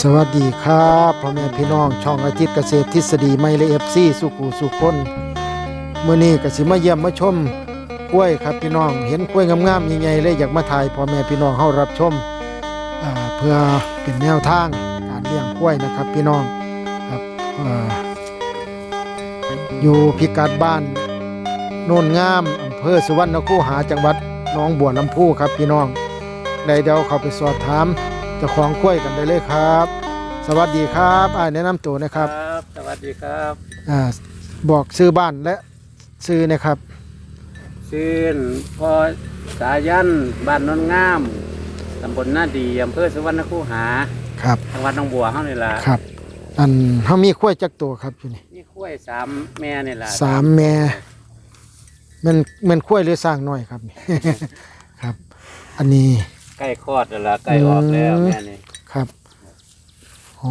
สวัสดีครับพ่อแม่พี่น้องช่องอาทิตย์เกษตรทฤษฎีไม่แลเอฟซีสุขูสุคนเมื่อนี้ก็สิมาเยี่ยมมาชมกล้วยครับพี่น้อง เห็นกล้วยงามๆใหญ่ๆเลยอยากมาถ่ายพ่อแม่พี่น้องเฮารับชมเพื่อเป็นแนวทางการเลี้ยงกล้วยนะครับพี่น้องครับออยู่พิกัดบ้านโนนงามอำเภอสุวรรณคูหาจังหวัดหนองบัวลำพูครับพี่น้องได้เดี๋ยวเขาไปสอบถาม เจ้าของกล้วยกันได้เลยครับ สวัสดีครับอ่าแนะนำตัวนะครับบสวัสดีครับอ่าบอกซื้อบ้านและซื้อนะครับชื่นพอสายันบ้านโนนงามตำบลนาดีอำเภอสุวรรณคูหาครับจังหวัดหนองบัวเฮานี่ล่ะครับ อันเฮามีกล้วยจักตัวครับอยู่นี่นี่คุ้ยสามแม่นี่ล่ะสามแม่มันมันกล้วยหรือสร้างน้อยครับนี่ ครับ อันนี้ ใกล้คลอดแล้วล่ะใกล้ออกแล้วอืมแม่นี่ครับอ๋อ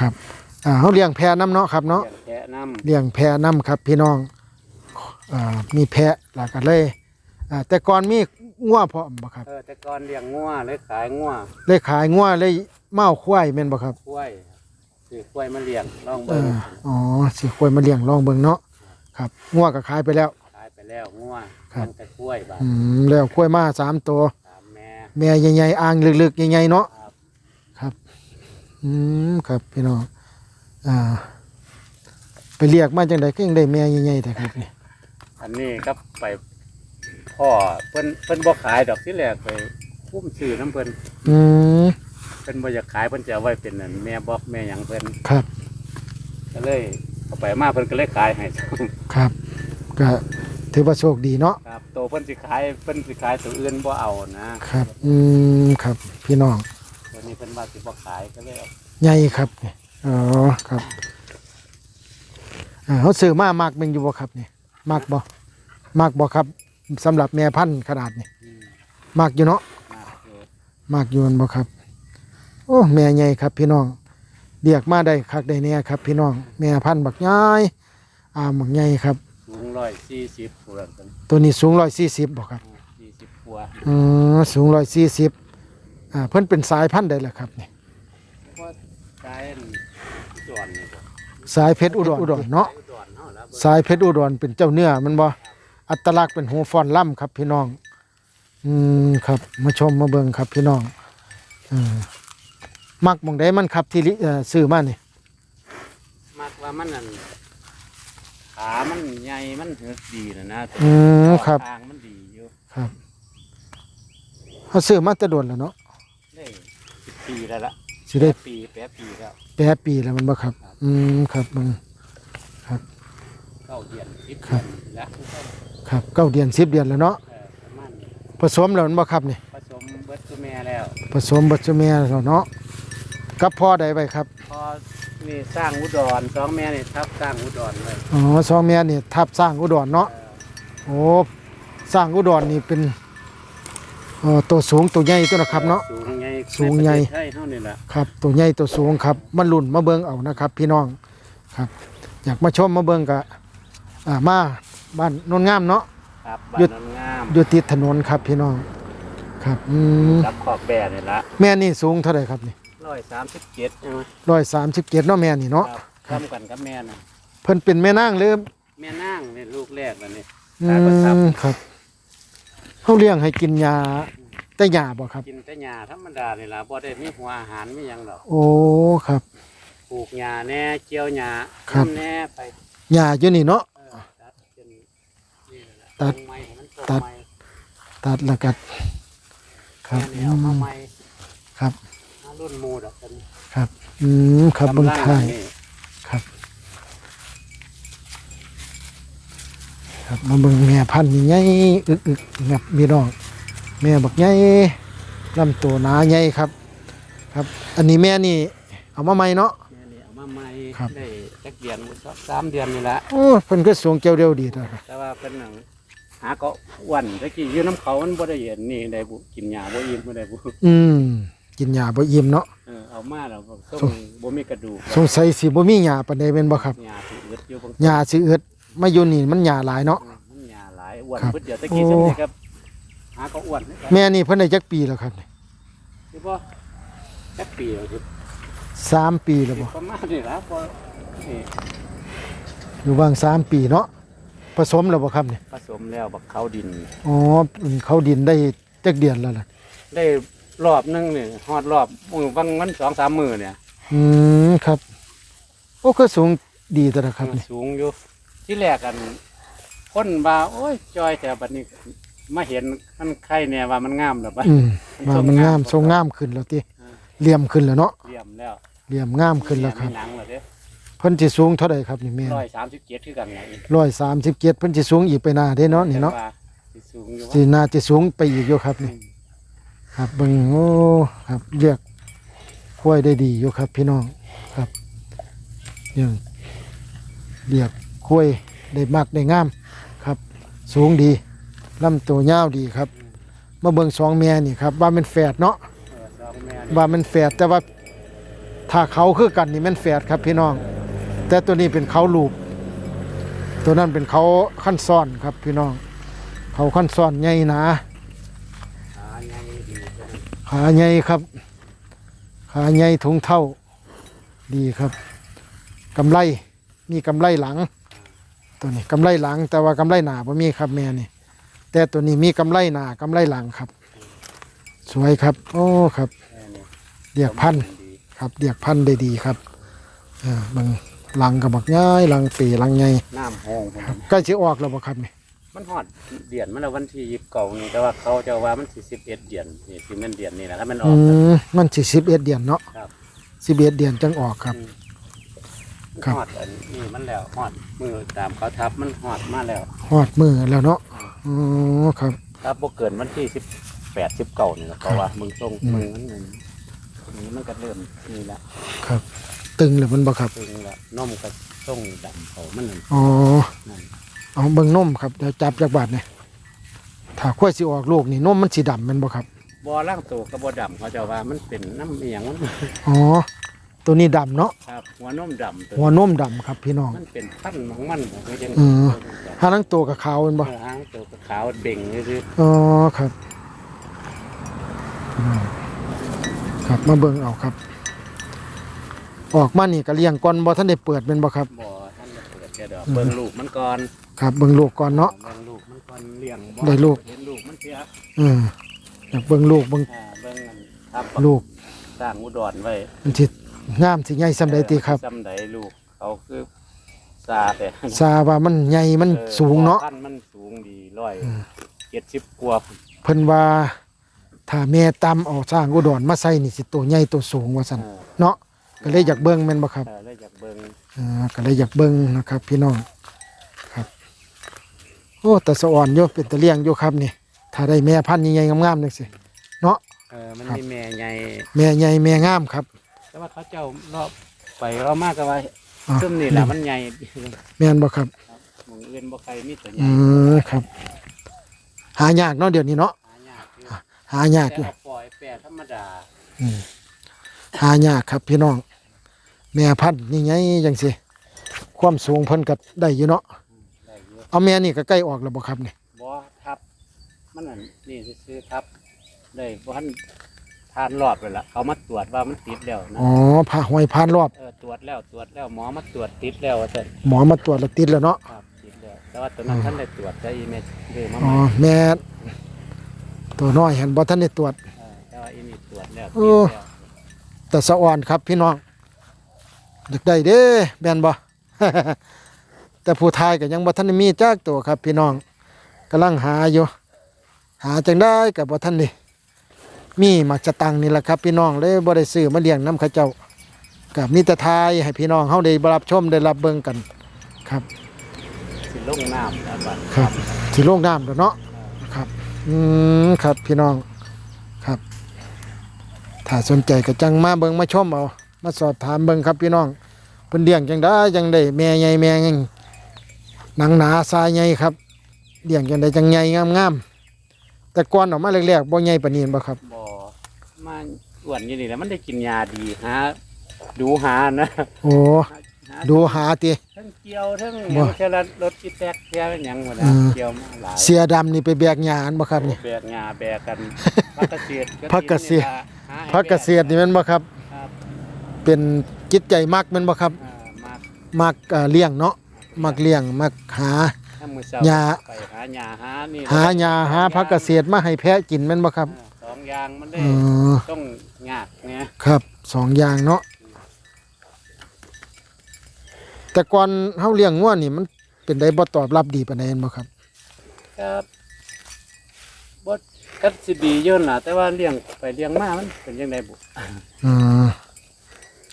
ครับอ่าเฮาเลี้ยงแพะน้ำเนาะครับเนาะเลี้ยงแกะน้เลี้ยงแพะน้ำครับ พี่น้องอ่ามีแพะหลากกันเลยอ่าแต่ก่อนมีงัวพร้อมบ่ครับำเออแต่ก่อนเลี้ยงงัวเลยขายงัวเลยขายงัวเลยเมาควายแม่นบ่ครับคุ้ยซื้อคุ้ยมาเลี้ยงลองเอเบิ่งออ๋อสิควายมาเลี้ยงลองเบิ่งเนาะครับงัวก็ขายไปแล้ว ขายไปแล้วงัวครับยังแต่คุ้ยบาดอืมแล้วควายมาสามตัวสาม แม่แม่ใหญ่ๆอ่างลึกๆใหญ่ๆเนาะครับครับ อืมครับพี่น้องอ่า ไปเรียกมาจังไดก็ยังได้แม่ใหญ่ๆแต่ครับนี่อันนี้ก็ไปพ่อเพิ่นเพิ่นบ่ขายดอกที่แรกไปคุ้มซื้อน้ำเพิ่นอืมเพิ่นบ่อยากขายเพิ่นจะเอาไว้เป็นนั่นแม่บอกแม่หยังเพิ่นครับ ก็เลยเอาไปมาเพิ่นก็เลยขายให้ ครับ ก็ ถือว่าโชคดีเนาะครับโตเพิ่นสิขายเพิ่นสิขายตัวอื่นบ่เอานะครับ อืมครับ พี่น้องตัวนี้เพิ่นว่าสิบ่ขายก็เลยเอาใหญ่ครับนี่อ๋อครับอ่าเขาซื้อมามากเป็นอยู่บ่ครับนี่มากบ่มากบ่ครับสำหรับแม่พันธุ์ขนาดนี้อืมมากอยู่เนาะ มากอยู่มากอยู่แม่นบ่ครับ โอ้แม่ใหญ่ครับพี่น้องเรียกมาได้คักได้แน่ครับ พี่น้องแม่พันธุ์บักใหญ่อ่าบักใหญ่ครับ สูง140พุ่นเพิ่นตัวนี้สูง140บ่ครับ40กว่าอือสูง140อ่าเพิ่นเป็นสายพันธุ์ใดล่ะครับนี่เพราะขายอันจวนนี่บ่สายเพชรอุดรอุดรเนาะอุดรเฮาแล้วสายเพชรอุดรเป็นเจ้าเนื้อมันบ่อัตลักษณ์เป็นหูฟอนล่ำครับพี่น้อง อืมครับ มาชมมาเบิ่งครับพี่น้องอืมมักหมองใดมันครับที่ลิเอ่อซื้อมานี่ มักว่ามันนั่น ขามันใหญ่มันเหือกดีนะนะตัวอืมครับ ทางมันดีอยู่ครับเขาซื้อมาแต่โดนแล้วเนาะได้สิบปีแล้วล่ะสิได้แปปีแปดปีแล้วแปดปีแล้วมันบ่ครับ อืมครับมึงเก้าเดือนสิบครัเดือบ นแล้วครับเก้าเดือนสิบเดือนแล้วเนาะเออประมาณนี้ผสมแล้วมันบ่ครับนี่ผสมเบิดตัวแม่แล้ว ผสมบัตรแม่แล้วเนาะกับพ่อใดไปครับ พอ นี่สร้างอุดรสองแม่นี่ทับสร้างอุดรเลยอ๋อสองแม่นี่ทับสร้างอุดรเนาะเออโอ้สร้างอุดรนี่เป็นเอ่อตัวสูงตัวใหญ่ตัวนะครับเนาะ สูงใหญ่สูงใหญ่ใช่เท่านี่แหละครับตัวใหญ่ตัวสูงครับมันลุ่นมาเบิ่งเอานะครับ พี่น้องครับ อยากมาชมมาเบิ่งกะอ่ามาบ้านโนนงามเนาะ ครับหยุบ้านดนนงามอยู่ติดถนนครับพี่น้องครับอืมรับขอบแบ่นี่ละแม่นี่สูงเท่าไหร่ครับนี่ ร้อยสามสิบเจ็ดใช่ไหมร้อยสามสิบเจ็ดเนาะแม่นี่เนาะครับทำกันกับแม่น่ะเพิ่นเป็นแม่นางหรือแม่นางนี่ลูกแรกแล้วนี่ อืตายประทับ มครับเขาเลี้ยงให้กินยาแต่ยาบ่ครับ กินแต่หญ้าธรรมดานี่ล่ะบ่ได้มีหัวอาหารมีหยังหรอกโอ้ครับ ปลูกหญ้าแหน่เกี่ยวหญ้าครับ ทำแหน่ไปยาอยู่นี่เนาะ เออตัดจนนี่แหละตัดตรงไม้ให้มันตรงตัดไม้ตัดแล้วก็ครับแม่นี่เอามาอืมไม้ครับมา รุ่นหมูดอกกันครับ อืมครับบนกำลังท้ายนี่ครับ ครับมาเบิ่งแม่พันธุ์นี่ใหญ่อึกอึกๆครับพี่น้องแม่บักใหญ่ลำตัวหนาใหญ่ครับ ครับ อันนี้แม่นี่ เอามาใหม่เนาะ แม่นี่เอามาไม้ครับ ได้จักเดือนสักสามเดือนนี่แหละโอ้เพิ่นก็สูงเกี่ยวเดียวดีตัวครับแต่ว่าเป็นหนังหาก็อ้วนตะกี้อยืนน้ำเขามันบ่ได้เห็นนี่ได้บุกินหญ้าบ่อิ่มบ่ได้บุ อืม กินยาบ่อิ่มเนาะเออเอามาแล้วก็ต้ส่มงบ่มีกระดูกสงสัยสิบ่มีหยาปานใดแม่นบ่ครับหญ้าสิอึดอยู่บางหยาสิอึดมาอยู่นี่มันหยาหลายเนาะมันหญ้าหลายอ้วนครับเพิ่นเดี๋ยวตะกี้โอ้จังซี่ครับหาก็อ้วนนะครับแม่นี่เพิ่นได้จักปีแล้วครับนี่คือบ่จักปีแล้วคือสามปีแล้วบ่ประมาณนี้ครับพอนี่อยู่บางสามปีเนาะผสมแล้วบ่ครับเนี่ยผสมแล้วบักเขาดินอ๋อเขาดินได้จักเดือนแล้วล่ะได้ รอบหนึงนี่ฮอดรอบมือบางวันสองสามมือเนี่ยอืมครับ โอ้ก็สูงดีแต่ละครับนี่สูงอยู่ที่แรกกันคนว่าโอ้ยจอยแต่บัดนี้มาเห็นมันไข่เนี่ยว่ามันงามแล้วบัด อืมว่ามันงามทรงงามขึ้นแล้วติเหลี่ยมขึ้นแล้วเนาะเลี่ยมแล้วเหลี่ยมงามขึ้นแล้วครับ มีหนังแล้วเด้เพิ่นสิสูงเท่าใดครับนี่แม่ร้อยสามสิบเจ็ดคือกันไงร้อยสามสิบเจ็ดเพิ่นสิสูงอีกไปหน้าเด้เนาะนี่เนาะแต่ว่าสิสูงอยู่สิน่าจะสูงไปอีกอยู่ครับนี่ ครับเบิ่งโอ้ครับเรียกควยได้ดีอยู่ครับ พี่น้องครับยังเรียกควยได้มากได้งามครับ สูงดีลำตัวยาวดีครับ มาเบิ่งสองแม่นี่ครับ ว่ามันแฝดเนาะว่ามันแฝดแต่ว่าถ้าเขาคือกันนี่มันแฝดครับพี่น้อง แต่ตัวนี้เป็นเขาลูกตัวนั้นเป็นเขาขั้นซ้อนครับพี่น้อง เขาขั้นซ้อนใหญ่หนา ขาใหญ่ครับ ขาใหญ่ถุงเท่า ดีครับกำไรมีกำไรหลัง ตัวนี้กำไรหลัง แต่ว่ากำไรหนาบ่มีครับแม่นี่ แต่ตัวนี้มีกำไรหนากำไรหลังครับ สวยครับ โอ้ครับแม่นี่เดียกพันธุ์ดีครับเดียกพันธุ์ได้ดีครับอ่าเบางหลังกับบักง่ายหลังปีหลังใหญ่น้ำห้องผมครับใกล้จะออกแล้วบ่ครับนี่ มันฮอดเดือนมันแล้ววันที่ยิบเก่านี่แต่ว่าเขาจะว่ามันสี่สิบเอ็ดเดือนนี่สิมันเดือนนี่แหละถ้ามันออือก มมันสิสิบเอ็ดเดือนเนาะครับ สิบเอ็ดเดือนจังออกครับอืมครับฮอดอันนี่มันแล้วฮอดมือตามเขาทับมันฮอดมาแล้วหอดมือแล้วเนาะอ๋อครับ ถ้าบ่เกินวันที่สิบแปดสิบเก้านี่แหละเขาว่ามึงตรงอืม มึงมันนั่นนี่มันก็เริ่มนี่ละครับ ตึงแล้วมันบ่ครับ ตึงละนมก็ส่งดำเขามันนั่นอ๋อ นั่น เอาเบิ่งนมครับเดี๋ยวจับจากบาดนี่ถ้าควายสิออกลูกนี่นมมันสีดำแมันบ่ครับบ่ล่างตัวกับบ่ดำเขาจะว่ามันเป็นน้ำเอียงมันอ๋อตัวนี้ดำเนาะครับหัวนมดำตัวหัวนมดำครับพี่น้อง มันเป็นพันธุ์ของมันผมก็ยังอืม หาทั้งตัวกับขาวแมันบ่เออหางตัวขาวเบ่งนี่คือ อ๋อครับอืมครับมาเบิ่งเอาครับ ออกมานี่ก็เลี้ยงก่อนบ่ทันได้เปิดแม่นบ่ครับ บ่ท่านจะเปิดแค่ดอกอืมเบิ่งลูกมันก่อน ครับเบิ่งลูกก่อนเนาะ เบิ่งลูกมันก่อนเลี้ยงบ่ได้ลูก เห็นลูกมันเสียอืมอยากเบิ่งลูกเบิ่งอ่าเบิ่งมันทับลูกสร้างอุดรไว้มันสิงามสิใหญ่ซำใดติครับ จำใดลูกเขาคือซาแต่ทราบว่ามันใหญ่มันออสูงเนาะ พันธุ์มันสูงดีร้อยอืมเจ็ดสิบกว่าเพิ่นว่าถ้าแม่ตำเอาสร้างอุดรมาใส่นี่สิตัวใหญ่ตัวสูงว่าซั่นเออเนาะก็เลยอยากเบิ่งแม่นบ่ครับ เออเลยอยากเบิ่ง อ่าก็เลยอยากเบิ่งนะครับพี่น้องครับโอ้แต่สะอ่อนอยู่เป็นตะเลียงอยู่ครับนี่ถ้าได้แม่พันธุ์ใหญ่ๆงามๆจังซี่เนาะ เออมันครับ มีแม่ใหญ่แม่ใหญ่แม่งามครับ แต่ว่าเขาเจ้ารอบไปเรามากก็ว่าอ่าซึ่งนี่แหละมันใหญ่แม่นบ่ครับหมึงเอื่นบ่ใครมีตัวใหญ่อืมครับ หายากเนาะเดี๋ยวนี้เนาะหายากอยู่หายากอยู่แต่เอาปล่อยแปรธรรมดาอืมหายากครับพี่น้อง แม่พันธุ์นี่ไงจังซี่ความสูงเพิ่นก็ได้อยู่เนาะได้ เยอะเอาแม่นี่ก็ใกล้ออกแล้วบ่ครับนี่บ่ทับ มันนั่นนี่ซื้อๆทับได้บ่ทันทานรอดไปละเขามาตรวจว่ามันติดแล้วนะอ๋อผ่าหอยพานรอบ เออตรวจแล้วตรวจแล้วหมอมาตรวจติดแล้วว่าซั่นหมอมาตรวจแล้วติดแล้วเนาะครับติดแล้วแต่ว่าตัวนั้นอืมท่านได้ตรวจได้อีเมลเดือมาอ๋ใหอม่แม่ตัวน้อยเห็นบ่ทันได้ตรวจ เออแต่ว่าอีนี่ตรวจแล้วโอ้ติดแล้วแต่สะอ่อนครับพี่น้องอยากได้เด้แม่นบ่ แต่ผู้ทายก็ยังบ่ทันได้มีจักตัวครับ พี่น้องกำลังหาอยู่ หาจังได้ก็บ่ทันได้มีมักจะตังนี่แหละครับ พี่น้องเลยบ่ได้ซื้อมาเลี้ยงน้ำเขาเจ้ากับมีแต่ทายให้พี่น้องเฮาได้รับชมได้รับเบิ่งกันครับสิลงน้ำแล้วบัดครับสิโลกน้ำแล้วเนาะครับอืมครับพี่น้องครับ ถ้าสนใจก็จังมาเบิ่งมาชมเอามาสอบถามเบิ่งครับพี่น้องเพิ่นเลี้ยงจังได้จังได้แม่ใหญ่แม่ง หนังหนาทรายใหญ่ครับเลี้ยงจังได้จังใหญ่งามๆแต่ก่อนออกมาแรกๆบ่ใหญ่ปานนี้บ่ครับบ่มาอ้วนอยู่นี่แหล้วมันได้กินยาดีหาดูหานะโอ้หาดูหาติ ทั้งเกี่ยวทั้งหบ่ยังเทละรถอีแตกเที่ยวหยังหมดอืนะมเกี่ยวมาหลายเสียดำนี่ไปแบกหญ้าอันบ่ครับนี่ แบกงาแบกกันพักเกษตรพักเกษตร หาให้พักเกษตรนี่แม่นบ่ครับ ครับไปเป็นจิตใจมักแมันบ่ครับอ่ามามักเอ่อเลี้ยงเนาะ มักเลี้ยงมักหา ถ้ามือเช้าหญ้า ไปหาหญ้าหานี่หาหญ้าหาผักเกษตรมาให้แพะกินแม่นบ่ครับอ่าสองอย่างมันได้เออต้องยากไงครับสองอย่างเนาะแต่ก่อนเฮาเลี้ยงงัวนี่มันเป็นได้บ่ตอบรับดีปานใดแม่นบ่ครับ ครับบดกัดสิดีเยอะน่ะแต่ว่าเลี้ยงไปเลี้ยงมามันเป็นยังไงบุ อืม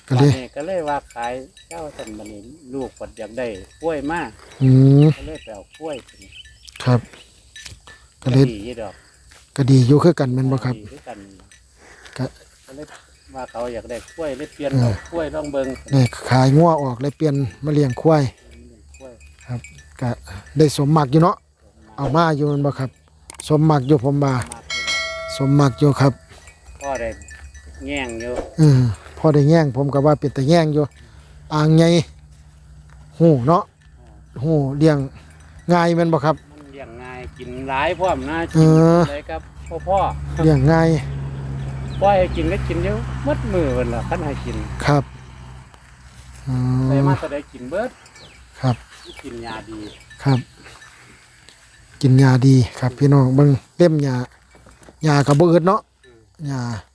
ก็เลยบัดนี้ก็เลยว่าขายเจ้าสันบันนี้ลูกปัดอยากได้กล้วยมาอืมก็เลยไปเอากล้วยขึ้นครับ ก็ก็เลยดีอยู่ดอกก็ดีอยู่คือกันแม่นบ่ครับ ดีด้วยกันก็ ก็เลยว่าเขาอยากได้กล้วยเลยเปลี่ยนเอากล้วยลองเบิ่งได้ขายงัวออกเลยเปลี่ยนมาเลี้ยงควายกล้วยก็ได้สมมักอยู่เนาะเอามาอยู่แม่นบ่ครับ สมมักอยู่ผมว่า มากเลยสมมักอยู่ครับพ่อได้แง่งอยู่ อืมพ อได้แย่งผมก็ว่าเป็นแต่แย่งอยู่อ่างใหญ่หูเนาะหูเลี้ยงง่ายแม่นบ่ครับ มันเลี้ยงง่ายกินหลายพร้อมนะเอกินอเลยครับพ่อพ่อเลี้ยงง่ายพ่อให้กินก็กินเยอะมัดมือเพิ่นล่ะคันให้กินครับอืใส่มมาแต่ได้กินเบิดครับ กินยาดีครับ กินยาดีครับพี่น้องเบิ่งเล่มยายาก็บ่อึดเนาะยาอันนี้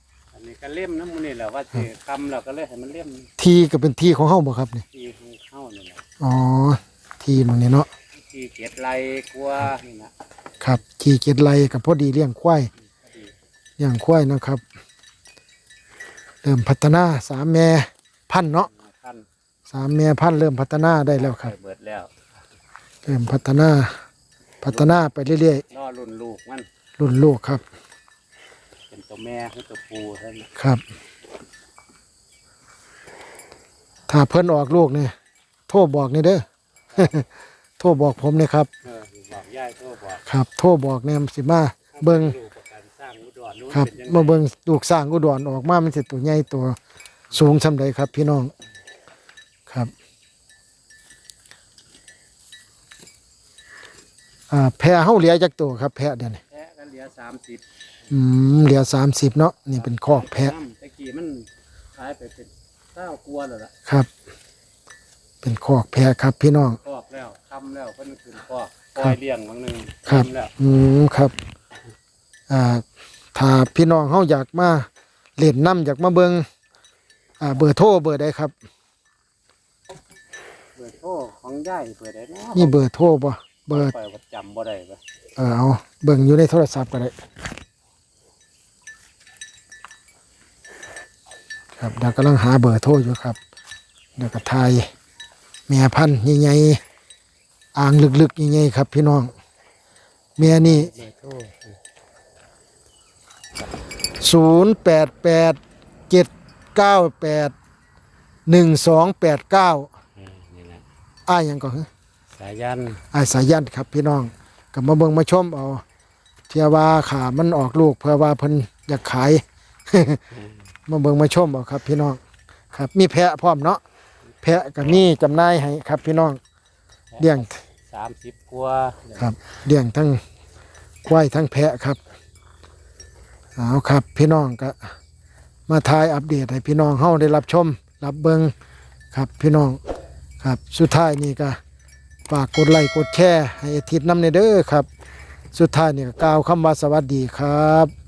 ก็เล่มน้ำมันนี่แหละว่าสิคำแล้วก็เลยให้มันเล่มที่ก็เป็นที่ของเฮาบ่ครับนี่ที่ของเข้านี่แหละอ๋อที่หมันนี่เนาะที่เกียดไรกลัวนี่นะครับขี่เกียจไลกับพอดีเลี้ยงควายดีเลี้ยงควายนะครับ เริ่มพัฒนาสามแม่พันธุ์เนาะท่านสามแม่พันธุ์เริ่มพัฒนาได้แล้วครับไปเบิดแล้วเริ่มพัฒนา พัฒนาไปเรื่อยล่อรุ่นลูกมัน ๆรุ่นลูกครับ เป็นตัวแม่คือตัวปูเท่านั้นครับ ถ้าเพิ่นออกลูกเนี่ยโทรบอกนี่เด้อ โทรบอกผมเนี่ยครับ เออบอกย่ายโทรบอกครับ โทรบอกเนี่ยสิมา เบิ่งลูกประกันสร้างอุดรนู้นครับเป็นยังไงมาเบิ่งลูกสร้างอุดรออกมามันสิตัวใหญ่ตัวสูงซำใดครับ พี่น้อง ครับ อ่าแพะเฮาเหลือจักตัวครับ แพะเดี๋ยวนี้แพะก็เห ลือสามสิบอืมเหลือ30เนาะนี่เป็นคอกแพะตะกี้มันขายไปเป็นเก้ากลัวแล้วล่ะครับ เป็นคอกแพะครับ พี่น้อง คอกแล้วคำแล้วเพิ่นขึ้นคอกปครัล่อบยเลี้ยงบางหนึงครับ ทำแล้วอืมครับ อ่า ถ้าพี่น้องเฮาอยากมาเล่นน้ำอยากมาเบิงอ่า เบอร์โทรเบอร์ใดครับเปิดโทรของย่ายเปิดได้เนาะนี่เบอร์โทรบ่เบอร์ ปล่อยว่าจำบ่ได้ปะ เออเอาเบิ่งอยู่ในโทรศัพท์ก็ได้ครับเดี๋ยวกำลังหาเบอร์โทรอยู่ครับเดี๋ยวก็ทายแม่พันธุ์ใหญ่ๆอ่างลึกๆใหญ่ๆครับ พี่น้องแม่นี่เบอร์โทรศูนย์แปดแปดเจ็ดเก้าแปดหนึ่งสองแปดเก้าเออนี่แหละอ้ายหยังก่อนสายันอ้ายสายันครับพี่น้อง ก็มาเบิ่งมาชมเอาเทียว่าขามันออกลูก เพื่อว่าเพิ่นอยากขาย มาเบิ่งมาชมเอาครับ พี่น้องครับ มีแพะพร้อมเนาะแพะกับนี่จำหน่ายให้ครับ พี่น้องเลี้ยงสามสิบกว่าครับเลี้ยงทั้งควายทั้งแพะครับเอาครับ พี่น้องก็มาทายอัปเดตให้พี่น้องเฮาได้รับชม รับเบิงครับพี่น้องครับสุดท้ายนี่ก็ ฝากกดไลค์กดแชร์ให้อาทิตย์น้ำในเด้อครับ สุดท้ายนี่ก็กล่าวคำว่าสวัสดีครับ